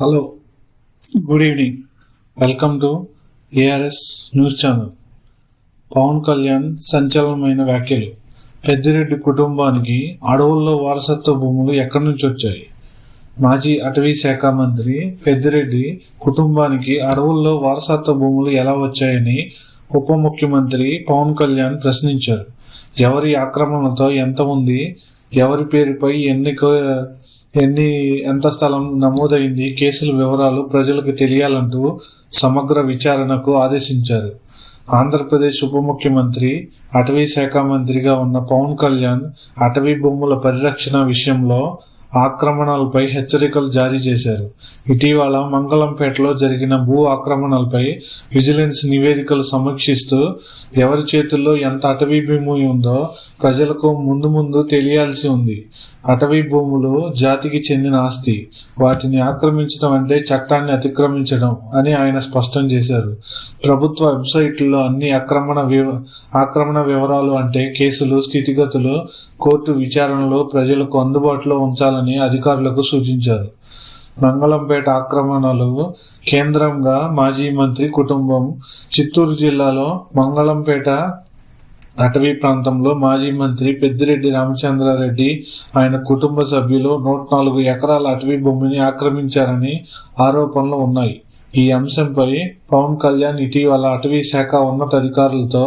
Hello good evening welcome to ARS news channel Pawan Kalyan సంచలనమైన వ్యాఖ్యలు పెద్దిరెడ్డి కుటుంబానికి అడవుల్లో వారసత్వ భూములు ఎక్కడి నుంచి వచ్చాయి? మాజీ అటవీ శాఖ మంత్రి పెద్దిరెడ్డి కుటుంబానికి అడవుల్లో వారసత్వ భూములు ఎలా వచ్చాయని ఉప ముఖ్యమంత్రి పవన్ కళ్యాణ్ ప్రశ్నించారు. ఎవరి ఆక్రమణతో ఎంత ఉంది? ఎవరి పేరుపై ఎన్ని ఎన్ని ఎంత స్థలం నమోదైంది కేసుల వివరాలు ప్రజలకు తెలియాలంటూ సమగ్ర విచారణకు ఆదేశించారు. ఆంధ్రప్రదేశ్ ఉప ముఖ్యమంత్రి అటవీ శాఖ మంత్రిగా ఉన్న పవన్ కళ్యాణ్ అటవీ భూముల పరిరక్షణ విషయంలో ఆక్రమణలపై హెచ్చరికలు జారీ చేశారు. ఇటీవల మంగళంపేటలో జరిగిన భూ ఆక్రమణలపై విజిలెన్స్ నివేదికలు సమీక్షిస్తూ ఎవరి చేతుల్లో ఎంత అటవీ భూమి ఉందో ప్రజలకు ముందు ముందు తెలియాల్సి ఉంది. అటవీ భూములు జాతికి చెందిన ఆస్తి. వాటిని ఆక్రమించడం అంటే చట్టాన్ని అతిక్రమించడం అని ఆయన స్పష్టం చేశారు. ప్రభుత్వ వెబ్సైట్లో అన్ని ఆక్రమణ వివ ఆక్రమణ వివరాలు అంటే కేసులు స్థితిగతులు కోర్టు విచారణలో ప్రజలకు అందుబాటులో ఉంచాలని అధికారులకు సూచించారు. మంగళంపేట ఆక్రమణలు కేంద్రంగా మాజీ మంత్రి కుటుంబం చిత్తూరు జిల్లాలో మంగళంపేట అటవీ ప్రాంతంలో మాజీ మంత్రి పెద్దిరెడ్డి రామచంద్రారెడ్డి ఆయన కుటుంబ సభ్యులు నూట నాలుగు ఎకరాల అటవీ భూమిని ఆక్రమించారని ఆరోపణలు ఉన్నాయి. ఈ అంశంపై పవన్ కళ్యాణ్ ఇటీవల అటవీ శాఖ ఉన్నతాధికారులతో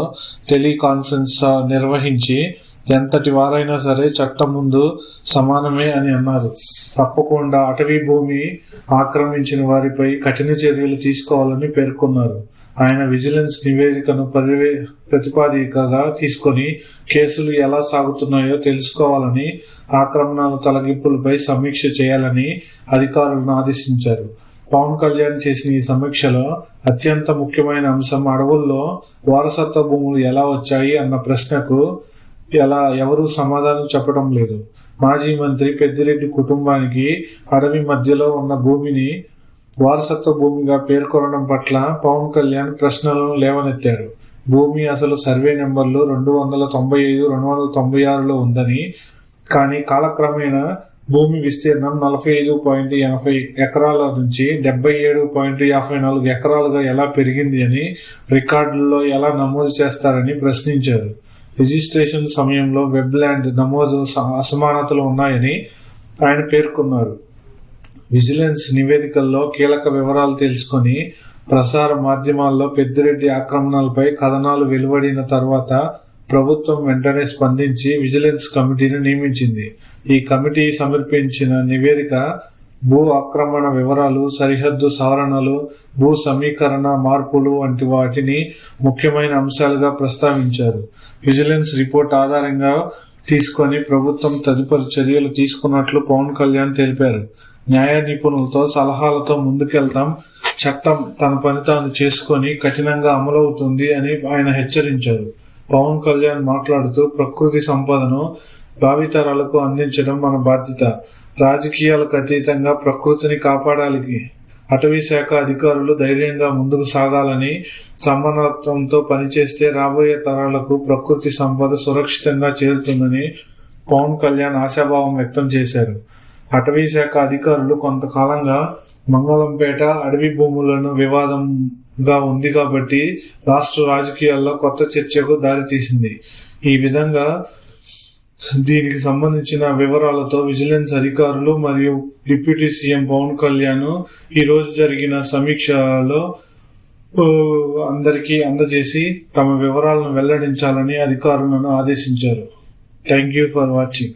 టెలికాన్ఫరెన్స్ నిర్వహించి ఎంతటి వారైనా సరే చట్టం ముందు సమానమే అని అన్నారు. తప్పకుండా అటవీ భూమి ఆక్రమించిన వారిపై కఠిన చర్యలు తీసుకోవాలని పేర్కొన్నారు. ఆయన విజిలెన్స్ నివేదికను పరివే ప్రతిపాదికగా తీసుకొని కేసులు ఎలా సాగుతున్నాయో తెలుసుకోవాలని ఆక్రమణల తొలగింపులపై సమీక్ష చేయాలని అధికారులను ఆదేశించారు. పవన్ కళ్యాణ్ చేసిన ఈ సమీక్షలో అత్యంత ముఖ్యమైన అంశం అడవుల్లో వారసత్వ భూములు ఎలా వచ్చాయి అన్న ప్రశ్నకు ఎలా ఎవరూ సమాధానం చెప్పడం లేదు. మాజీ మంత్రి పెద్దిరెడ్డి కుటుంబానికి అడవి మధ్యలో ఉన్న భూమిని వారసత్వ భూమిగా పేర్కొనడం పట్ల పవన్ కళ్యాణ్ ప్రశ్నలను లేవనెత్తారు. భూమి అసలు సర్వే నెంబర్లు రెండు వందల తొంభై ఐదు రెండు వందల తొంభై ఆరులో ఉందని కానీ కాలక్రమేణా భూమి విస్తీర్ణం నలభై ఐదు పాయింట్ ఎనభై ఎకరాల నుంచి డెబ్బై ఏడు పాయింట్ యాభై నాలుగు ఎకరాలుగా ఎలా పెరిగింది అని రికార్డుల్లో ఎలా నమోదు చేస్తారని ప్రశ్నించారు. రిజిస్ట్రేషన్ సమయంలో వెబ్ల్యాండ్ నమోదు స- అసమానతలు ఉన్నాయని ఆయన పేర్కొన్నారు. విజిలెన్స్ నివేదికల్లో కీలక వివరాలు తెలుసుకొని ప్రసార మాధ్యమాల్లో పెద్దిరెడ్డి ఆక్రమణలపై కథనాలు వెలువడిన తర్వాత ప్రభుత్వం వెంటనే స్పందించి విజిలెన్స్ కమిటీని నియమించింది. ఈ కమిటీ సమర్పించిన నివేదిక భూ ఆక్రమణ వివరాలు సరిహద్దు సవరణలు భూ సమీకరణ మార్పులు వంటి వాటిని ముఖ్యమైన అంశాలుగా ప్రస్తావించారు. విజిలెన్స్ రిపోర్ట్ ఆధారంగా తీసుకొని ప్రభుత్వం తదుపరి చర్యలు తీసుకున్నట్లు పవన్ కళ్యాణ్ తెలిపారు. న్యాయ నిపుణులతో సలహాలతో ముందుకెళ్తాం చట్టం తన పని తాను చేసుకొని కఠినంగా అమలవుతుంది అని ఆయన హెచ్చరించారు. పవన్ కళ్యాణ్ మాట్లాడుతూ ప్రకృతి సంపదను భావితరాలకు అందించడం మన బాధ్యత. రాజకీయాలకు అతీతంగా ప్రకృతిని కాపాడాలి అటవీ శాఖ అధికారులు ధైర్యంగా ముందుకు సాగాలని సమానత్వంతో పనిచేస్తే రాబోయే తరాలకు ప్రకృతి సంపద సురక్షితంగా చేరుతుందని పవన్ కళ్యాణ్ ఆశాభావం వ్యక్తం చేశారు. అటవీ శాఖ అధికారులు కొంతకాలంగా మంగళంపేట అడవి భూములను వివాదంగా ఉంది కాబట్టి రాష్ట్ర రాజకీయాల్లో కొత్త చర్చకు దారితీసింది. ఈ విధంగా దీనికి సంబంధించిన వివరాలతో విజిలెన్స్ అధికారులు మరియు డిప్యూటీ సీఎం పవన్ కళ్యాణ్ ఈ రోజు జరిగిన సమీక్షలో అందరికీ అందజేసి తమ వివరాలను వెల్లడించాలని అధికారులను ఆదేశించారు. Thank you for watching.